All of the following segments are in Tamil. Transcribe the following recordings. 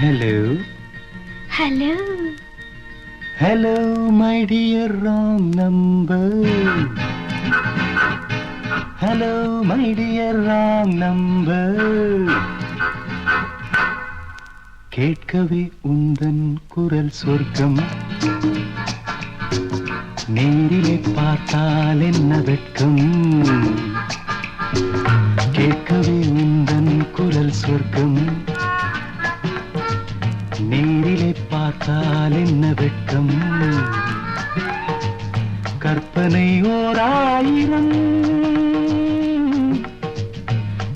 Hello hello hello my dear wrong number hello my dear wrong number கேட்கவே உந்தன் குரல் சொர்க்கம். நேரிலே பார்த்தால் என்ன வெட்கம்? கேட்கவே உந்தன் குரல் சொர்க்கம். என்ன வெட்கம்? கற்பனை ஓர் ஆயிரம்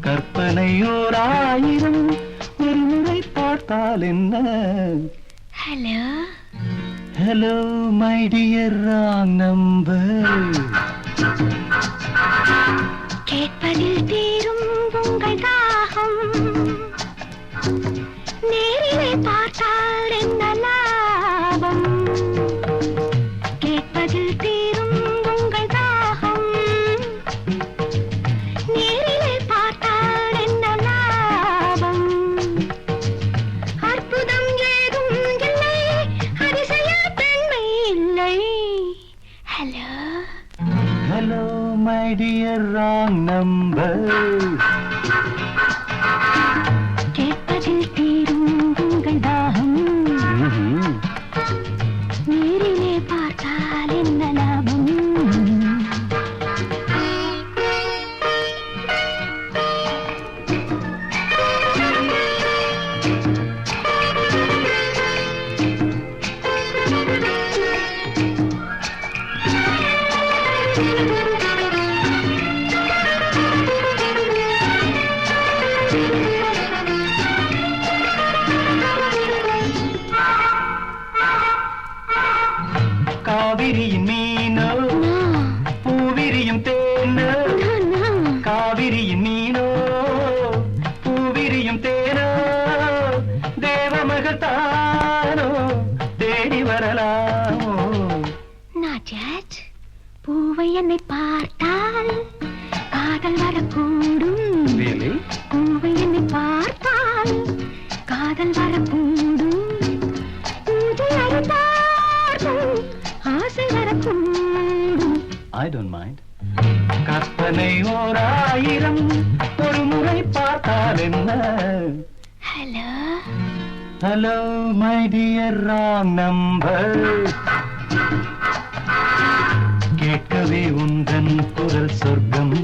கற்பனை ஓர் ஆயிரம் ஒரு முறை பார்த்தால் என்ன? Hello hello my dear wrong number. கேட்பதில் தீரும் டியர் ராங் நம்பர் கேட்பதில் தானோ தேடி வரலாமோ? நாஜாஜ் பூவை என்னை பார்த்தால் காதல் வரக்கூடும்? பூவை என்னை பார்த்தால் காதல் வரக்கூடும். பூஜை அறிந்தார்கள் ஆசை வரக்கூடும். I don't mind. கற்பனை ஓர் ஆயிரம் ஒரு முறை பார்த்தால் என்ன? Hello? Hello my dear wrong number கேட்கவே உந்தன் குரல் சொர்க்கம்.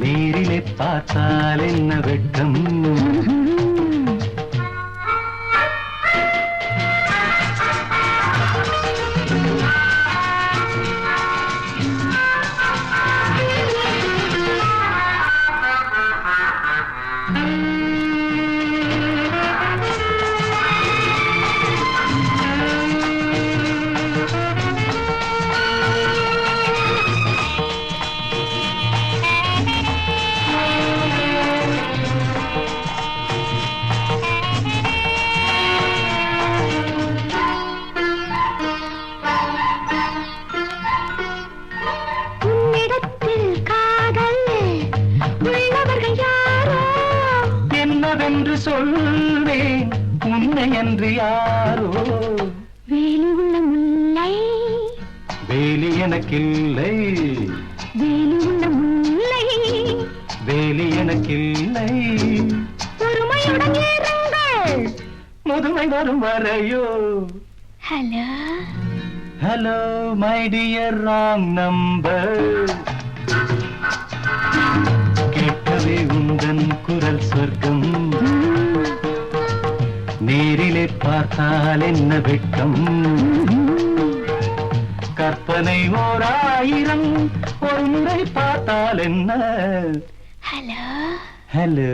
நேரிலே பார்த்தால் என்ன வெட்கம். சொல்வேன். உன்னை என்று யாரோ? வேலி உள்ள முல்லை வேலி எனக்கில்லை. வேலி உள்ள முல்லை வேலி எனக்கில்லை. பொறுமையுடன் ஏறுங்கள். முதுமை வரும் வரையோ? Hello? Hello my dear wrong number. கேட்கவே உந்தன் குரல் சொர்க்கம். நேரிலே பார்த்தால் என்ன வெட்கம்? கற்பனை ஓர் ஆயிரம் ஒரு முறை பார்த்தால் என்ன? Hello hello